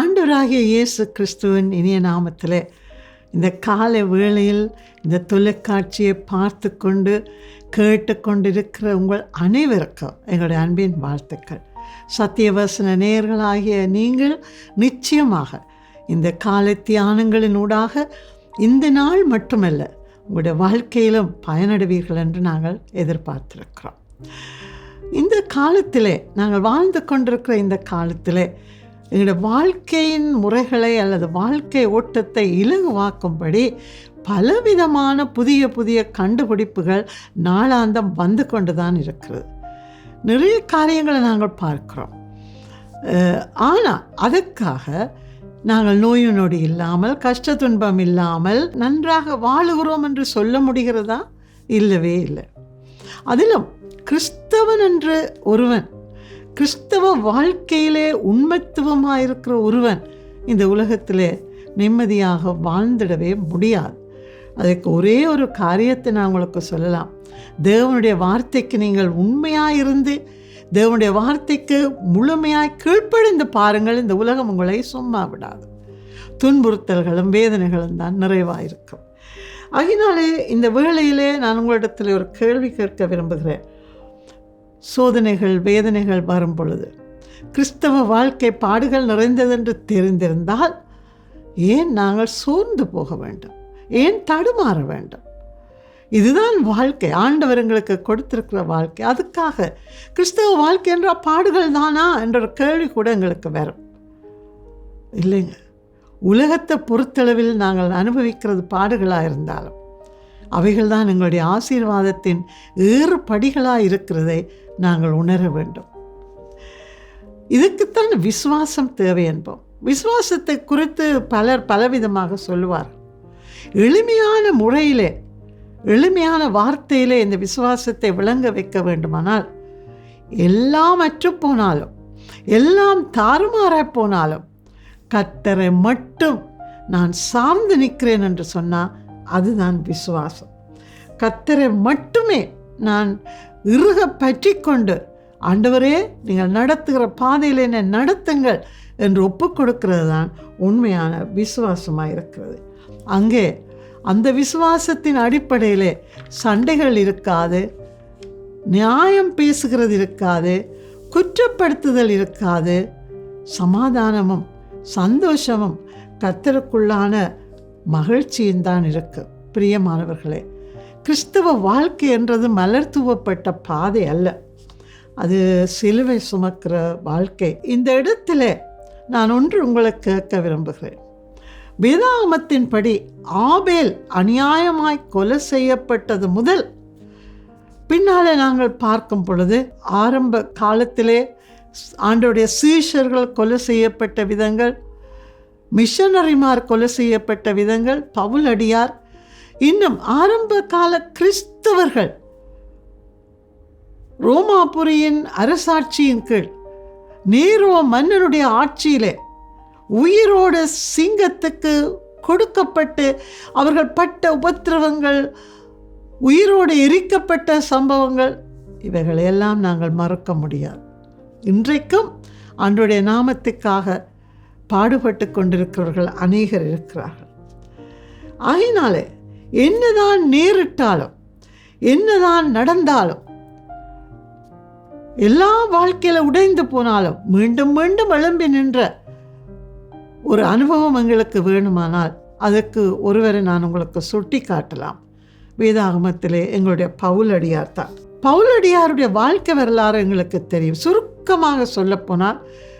ஆண்டவராகிய இயேசு கிறிஸ்துவின் இனிய நாமத்திலே இந்த காலை வேளையில் இந்த தொலைக்காட்சியை பார்த்து கொண்டு கேட்டுக்கொண்டிருக்கிற உங்கள் அனைவருக்கும் எங்களுடைய அன்பின் வாழ்த்துக்கள். சத்தியவசன நேயர்களாகிய நீங்கள் நிச்சயமாக இந்த காலை தியானங்களினூடாக இந்த நாள் மட்டுமல்ல உங்களுடைய வாழ்க்கையிலும் பயனடைவீர்கள் என்று நாங்கள் எதிர்பார்த்திருக்கிறோம். இந்த காலத்திலே நாங்கள் வாழ்ந்து கொண்டிருக்கிற இந்த காலத்திலே எங்களுடைய வாழ்க்கையின் முறைகளை அல்லது வாழ்க்கை ஓட்டத்தை இலகுவாக்கும்படி பலவிதமான புதிய புதிய கண்டுபிடிப்புகள் நாளாந்தம் வந்து கொண்டு தான் இருக்கிறது. நிறைய காரியங்களை நாங்கள் பார்க்கிறோம். ஆனால் அதற்காக நாங்கள் நோயு நொடி இல்லாமல் கஷ்ட துன்பம் இல்லாமல் நன்றாக வாழுகிறோம் என்று சொல்ல முடிகிறதா? இல்லவே இல்லை. அதிலும் கிறிஸ்தவன் என்று ஒருவன் கிறிஸ்தவ வாழ்க்கையிலே உண்மைத்துவமாக இருக்கிற ஒருவன் இந்த உலகத்திலே நிம்மதியாக வாழ்ந்திடவே முடியாது. அதுக்கு ஒரே ஒரு காரியத்தை நான் உங்களுக்கு சொல்லலாம். தேவனுடைய வார்த்தைக்கு நீங்கள் உண்மையாக இருந்து தேவனுடைய வார்த்தைக்கு முழுமையாய் கீழ்ப்படிந்து பாருங்கள். இந்த உலகம் உங்களை சும்மா விடாது. துன்புறுத்தல்களும் வேதனைகளும் தான் நிறைவாக இருக்கும் அதனாலே இந்த வேளையிலே நான் உங்களிடத்தில் ஒரு கேள்வி கேட்க விரும்புகிறேன். சோதனைகள் வேதனைகள் வரும் பொழுது. கிறிஸ்தவ வாழ்க்கை பாடுகள் நிறைந்ததென்று தெரிந்திருந்தால் ஏன் நாங்கள் சோர்ந்து போக வேண்டும்? ஏன் தடுமாற வேண்டும்? இதுதான் வாழ்க்கை. ஆண்டவர் எங்களுக்கு கொடுத்திருக்கிற வாழ்க்கை. அதுக்காக கிறிஸ்தவ வாழ்க்கை என்றால் பாடுகள் தானா என்ற ஒரு கேள்வி கூட எங்களுக்கு வரும். இல்லைங்க. உலகத்தை பொறுத்தளவில் நாங்கள் அனுபவிக்கிறது பாடுகளாக இருந்தாலும் அவைகள் தான் எங்களுடைய ஆசீர்வாதத்தின் ஏறு படிகளாக இருக்கிறதை நாங்கள் உணர வேண்டும். இதுக்குத்தான் விசுவாசம் தேவை என்போம். விசுவாசத்தை குறித்து பலர் பலவிதமாக சொல்லுவார். எளிமையான முறையிலே எளிமையான வார்த்தையிலே இந்த விசுவாசத்தை விளங்க வைக்க வேண்டுமானால் எல்லாம் அற்று போனாலும் எல்லாம் தாறுமாறாக போனாலும் கத்தரை மட்டும் நான் சார்ந்து நிற்கிறேன் என்று சொன்னால் அதுதான் விசுவாசம். கத்தரை மட்டுமே நான் இறுக பற்றி கொண்டு ஆண்டவரே நீங்கள் நடத்துகிற பாதையில் என்னை நடத்துங்கள் என்று ஒப்பு கொடுக்கிறது தான் உண்மையான விசுவாசமாக இருக்கிறது அங்கே அந்த விசுவாசத்தின் அடிப்படையிலே சண்டைகள் இருக்காது நியாயம் பேசுகிறது இருக்காது குற்றப்படுத்துதல் இருக்காது. சமாதானமும் சந்தோஷமும் கத்தருக்குள்ளான மகிழ்ச்சியும் தான் இருக்கு. பிரியமானவர்களே கிறிஸ்தவ வாழ்க்கை என்றது மலர்த்துவப்பட்ட பாதை அல்ல. அது சிலுவை சுமக்கிற வாழ்க்கை. இந்த இடத்துல நான் ஒன்று உங்களை கேட்க விரும்புகிறேன். வேதாகமத்தின்படி ஆபேல் அநியாயமாய் கொலை செய்யப்பட்டது முதல் பின்னால் நாங்கள் பார்க்கும் பொழுது ஆரம்ப காலத்திலே ஆண்டோடைய சீஷர்கள் கொலை செய்யப்பட்ட விதங்கள் மிஷனரிமார் கொலை செய்யப்பட்ட விதங்கள் பவுலடியார் இன்னும் ஆரம்ப கால கிறிஸ்தவர்கள். ரோமாபுரியின் அரசாட்சியின் கீழ் நீரோ மன்னனுடைய ஆட்சியிலே உயிரோட சிங்கத்துக்கு கொடுக்கப்பட்டு அவர்கள் பட்ட உபத்திரவங்கள் உயிரோடு எரிக்கப்பட்ட சம்பவங்கள் இவைகளையெல்லாம் நாங்கள் மறக்க முடியாது. இன்றைக்கும் அன்றைய நாமத்துக்காக பாடுபட்டு கொண்டிருக்கிறவர்கள் அநேகர் இருக்கிறார்கள். ஆகினாலே என்னதான் நேரிட்டாலும் என்னதான் நடந்தாலும் எல்லா வாழ்க்கையில் உடைந்து போனாலும் மீண்டும் மீண்டும் எழும்பி நின்ற ஒரு அனுபவம் எங்களுக்கு வேணுமானால் அதற்கு ஒருவரை நான் உங்களுக்கு சுட்டி காட்டலாம் வேதாகமத்திலே எங்களுடைய பவுலடியார் தான். பவுலடியாருடைய வாழ்க்கை வரலாறு எங்களுக்கு தெரியும். சுருக்கமாக சொல்லப்போனால்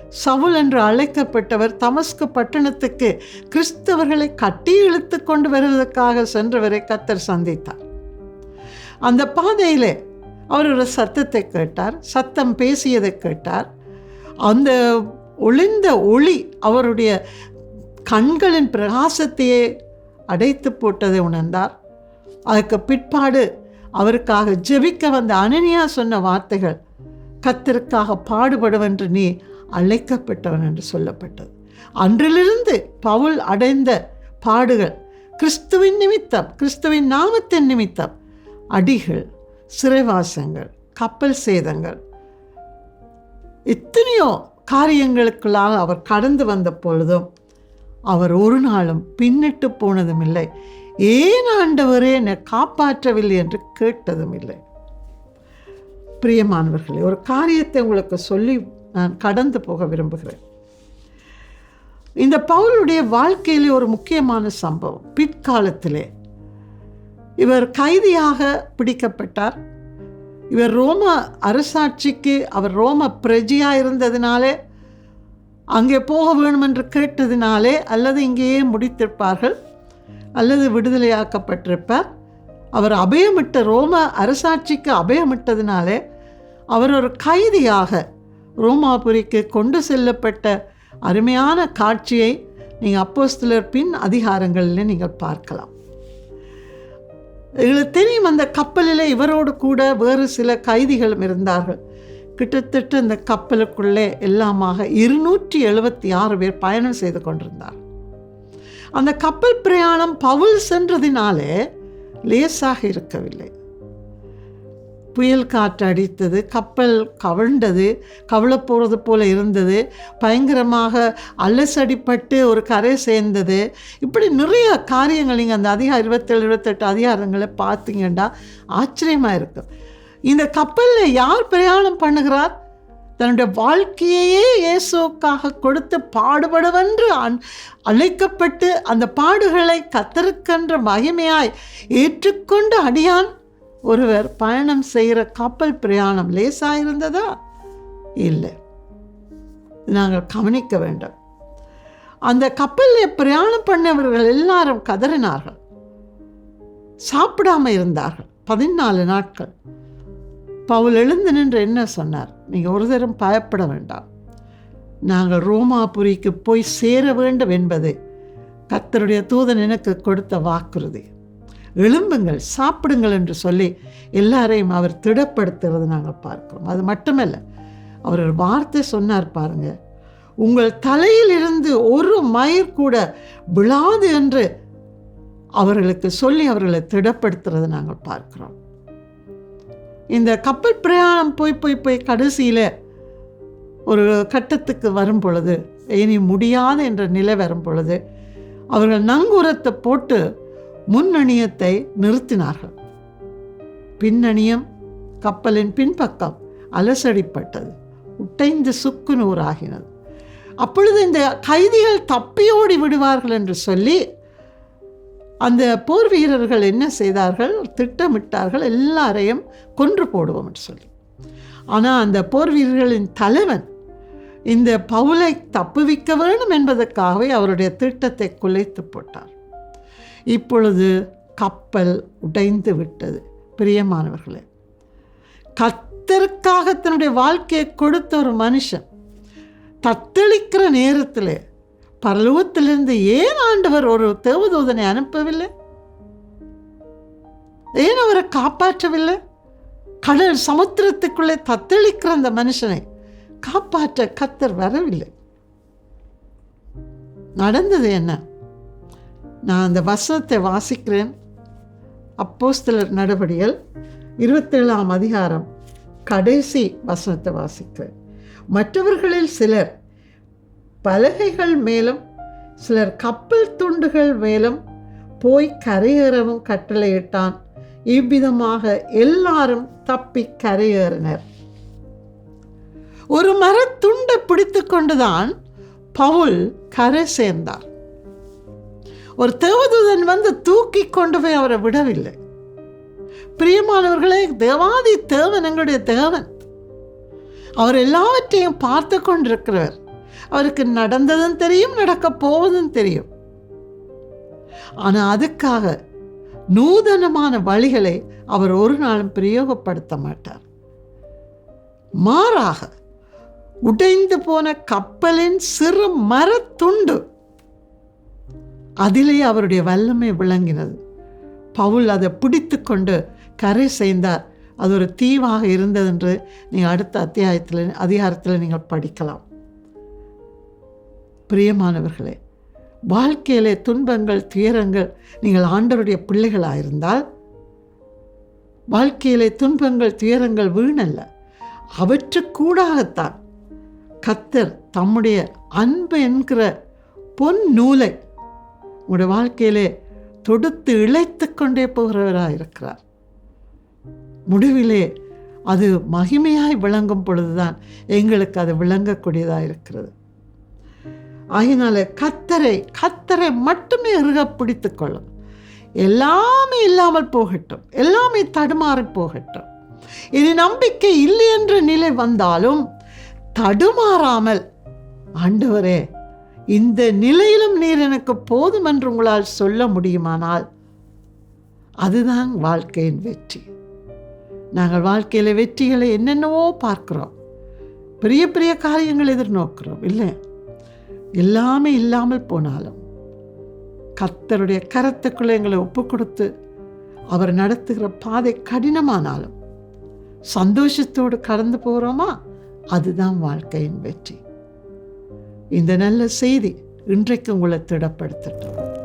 சவுல் என்று அழைக்கப்பட்டவர் தமஸ்கு பட்டணத்துக்கு கிறிஸ்தவர்களை கட்டி இழுத்து கொண்டு வருவதற்காக சென்றவரை கத்தர் சந்தித்தார். அந்த பாதையிலே அவர் ஒரு சத்தத்தை கேட்டார் சத்தம் பேசியதை கேட்டார். அந்த ஒளிந்த ஒளி அவருடைய கண்களின் பிரகாசத்தையே அடைத்து போட்டதை உணர்ந்தார். அதுக்கு பிற்பாடு அவருக்காக ஜெபிக்க வந்த அனனியா சொன்ன வார்த்தைகள் கத்திற்காக பாடுபடுவென்று நீ அழைக்கப்பட்டவன் என்று சொல்லப்பட்டது. அன்றிலிருந்து பவுல் அடைந்த பாடுகள் கிறிஸ்துவின் நிமித்தம் கிறிஸ்துவின் நாமத்தின் நிமித்தம் அடிகள் சிறைவாசங்கள் கப்பல் சேதங்கள். எத்தனையோ காரியங்களுக்குள்ளாக அவர் கடந்து வந்த பொழுதும் அவர் ஒரு நாளும் பின்னிட்டு போனதும் இல்லை. ஏன் ஆண்டவரே என்னை காப்பாற்றவில்லை என்று கேட்டதும் இல்லை. பிரியமானவர்களே ஒரு காரியத்தை உங்களுக்கு சொல்லி நான் கடந்து போக விரும்புகிறேன். இந்த பவுலுடைய வாழ்க்கையிலே ஒரு முக்கியமான சம்பவம். பிற்காலத்திலே இவர் கைதியாக பிடிக்கப்பட்டார். இவர் ரோம அரசாட்சிக்கு அவர் ரோம பிரஜையாக இருந்ததினாலே அங்கே போக வேணுமென்று கேட்டதினாலே அல்லது இங்கேயே முடித்திருப்பார்கள் அல்லது விடுதலையாக்கப்பட்டிருப்பார். அவர் அபயமிட்ட ரோம அரசாட்சிக்கு அபயமிட்டதினாலே அவர் ஒரு கைதியாக ரோமாபுரிக்கு கொண்டு செல்லப்பட்ட அருமையான காட்சியை நீங்கள் அப்போஸ்தலர் பின் அதிகாரங்களில் நீங்கள் பார்க்கலாம். எங்களுக்கு தெரியும் அந்த கப்பலில் இவரோடு கூட வேறு சில கைதிகளும் இருந்தார்கள். கிட்டத்தட்ட இந்த கப்பலுக்குள்ளே எல்லாமாக இருநூற்றி எழுபத்தி ஆறு பேர் பயணம் செய்து கொண்டிருந்தார் அந்த கப்பல் பிரயாணம் பவுல் சென்றதினாலே லேசாக இருக்கவில்லை. புயல் காற்று அடித்தது கப்பல் கவிழ்ந்தது கவிழ போகிறது போல இருந்தது பயங்கரமாக அலசடிப்பட்டு ஒரு கரை சேர்ந்தது. இப்படி நிறைய காரியங்கள் நீங்கள் அந்த அதிகாரம் இருபத்தேழு இருபத்தெட்டு அதிகாரங்களை பார்த்தீங்கன்னா ஆச்சரியமாக இருக்கும் இந்த கப்பலில் யார் பிரயாணம் பண்ணுகிறார்? தன்னுடைய வாழ்க்கையையே இயேசுக்காக கொடுத்து பாடுபடுவென்று அன் அழைக்கப்பட்டு அந்த பாடுகளை கத்தருக்கென்ற மகிமையாய் ஏற்றுக்கொண்டு அடியான் ஒருவர் பயணம் செய்கிற கப்பல் பிரயாணம் லேசாக இருந்ததா? இல்லை. நாங்கள் கவனிக்க வேண்டும். அந்த கப்பலில் பிரயாணம் பண்ணவர்கள் எல்லாரும் கதறினார்கள். சாப்பிடாம இருந்தார்கள். பதினாலு நாட்கள். பவுல் எழுந்து நின்று என்ன சொன்னார்? நீங்கள் ஒரு தரம் பயப்பட வேண்டாம். நாங்கள் ரோமாபுரிக்கு போய் சேர வேண்டும் என்பது கத்தருடைய தூதன் எனக்கு கொடுத்த வாக்குறுதி. எழும்புங்கள் சாப்பிடுங்கள் என்று சொல்லி எல்லாரையும் அவர் திடப்படுத்துறது நாங்கள் பார்க்கிறோம். அது மட்டுமல்ல அவர் ஒரு வார்த்தை சொன்னார் பாருங்க உங்கள் தலையிலிருந்து ஒரு மயிர் கூட விழாது என்று அவர்களுக்கு சொல்லி அவர்களை திடப்படுத்துறதை நாங்கள் பார்க்கிறோம். இந்த கப்பல் பிரயாணம் போய் போய் போய் கடைசியில் ஒரு கட்டத்துக்கு வரும் பொழுது இனி முடியாது என்ற நிலை வரும் பொழுது அவர்கள் நங்கூரத்தை போட்டு முன்னணியத்தை நிறுத்தினார்கள். பின்னணியம் கப்பலின் பின்பக்கம் அலசடிப்பட்டது. உட்டைந்து சுக்கு நூறாகினது. அப்பொழுது இந்த கைதிகள் தப்பியோடி விடுவார்கள் என்று சொல்லி அந்த போர் வீரர்கள் என்ன செய்தார்கள்? திட்டமிட்டார்கள். எல்லாரையும் கொன்று போடுவோம் என்று சொல்லி. ஆனால் அந்த போர் வீரர்களின் தலைவன் இந்த பவுலை தப்புவிக்க வேண்டும் என்பதற்காகவே அவருடைய திட்டத்தை குலைத்து போட்டார். இப்பொழுது கப்பல் உடைந்து விட்டது. பிரியமானவர்களே கத்தருக்காக தன்னுடைய வாழ்க்கையை கொடுத்த ஒரு மனுஷன் தத்தளிக்கிற நேரத்தில் பரலோகத்திலிருந்து ஏன் ஆண்டவர் ஒரு தேவதூதனை அனுப்பவில்லை? ஏன் அவரை காப்பாற்றவில்லை? கடல் சமுத்திரத்துக்குள்ளே தத்தளிக்கிற அந்த மனுஷனை காப்பாற்ற கத்தர் வரவில்லை. நடந்தது என்ன? நான் அந்த வசனத்தை வாசிக்கிறேன். அப்போஸ்தலர் நடவடிகள் இருபத்தேழாம் அதிகாரம். கடைசி வசனத்தை வாசிக்கிறேன் மற்றவர்களில் சிலர் பலகைகள் மேலும் சிலர் கப்பல் துண்டுகள் மேலும் போய் கரையேறவும் கட்டளையிட்டான். இவ்விதமாக எல்லாரும் தப்பி கரையேறினர். ஒரு மரத்துண்டை பிடித்து கொண்டுதான் பவுல் கரை சேர்ந்தார். ஒரு தேவதூதன் வந்து தூக்கி கொண்டு போய் அவரை விடவில்லை. பிரியமானவர்களே தேவாதி தேவன் எங்களுடைய தேவன். அவர் எல்லாவற்றையும் பார்த்து கொண்டிருக்கிறவர். அவருக்கு நடந்ததும் தெரியும் நடக்க போவதும் தெரியும். ஆனால் அதுக்காக நூதனமான வழிகளை அவர் ஒரு நாளும் பிரயோகப்படுத்த மாட்டார். மாறாக உடைந்து போன கப்பலின் சிறு மரத்துண்டு அதிலே அவருடைய வல்லமை விளங்கினது. பவுல் அதை பிடித்து கொண்டு கரை செய்தார் அது ஒரு தீவாக இருந்தது என்று நீங்கள் அடுத்த அத்தியாயத்தில் அதிகாரத்தில் நீங்கள் படிக்கலாம். பிரியமானவர்களே வாழ்க்கையிலே துன்பங்கள் துயரங்கள் நீங்கள் ஆண்டவருடைய பிள்ளைகளாக இருந்தால் வாழ்க்கையிலே துன்பங்கள் துயரங்கள் வீணல்ல. அவற்றுக்கூடாகத்தான் கத்தர் தம்முடைய அன்பு என்கிற பொன் நூலை உங்களுடைய வாழ்க்கையிலே தொடுத்து இழைத்து கொண்டே போகிறவராக இருக்கிறார் முடிவிலே அது மகிமையாய் விளங்கும் பொழுதுதான் எங்களுக்கு அது விளங்கக்கூடியதாக இருக்கிறது ஆகினால கத்தரை கத்தரை மட்டுமே இறுக பிடித்து கொள்ளும். எல்லாமே இல்லாமல் போகட்டும். எல்லாமே தடுமாறி போகட்டும். இது நம்பிக்கை இல்லை என்ற நிலை வந்தாலும் தடுமாறாமல் ஆண்டவரே இந்த நிலையிலும் நீர் எனக்கு போதும் என்று உங்களால் சொல்ல முடியுமானால் அதுதான் வாழ்க்கையின் வெற்றி. நாங்கள் வாழ்க்கையில் வெற்றிகளை என்னென்னவோ பார்க்குறோம். பெரிய பெரிய காரியங்கள் எதிர்நோக்கிறோம் இல்லை? எல்லாமே இல்லாமல் போனாலும் கர்த்தருடைய கரத்துக்குள்ளே எங்களை ஒப்பு கொடுத்து அவர் நடத்துகிற பாதை கடினமானாலும் சந்தோஷத்தோடு கடந்து போகிறோமா? அதுதான் வாழ்க்கையின் வெற்றி. இந்த நல்ல செய்தி இன்றைக்கு உங்களை திடப்படுத்தட்டும்.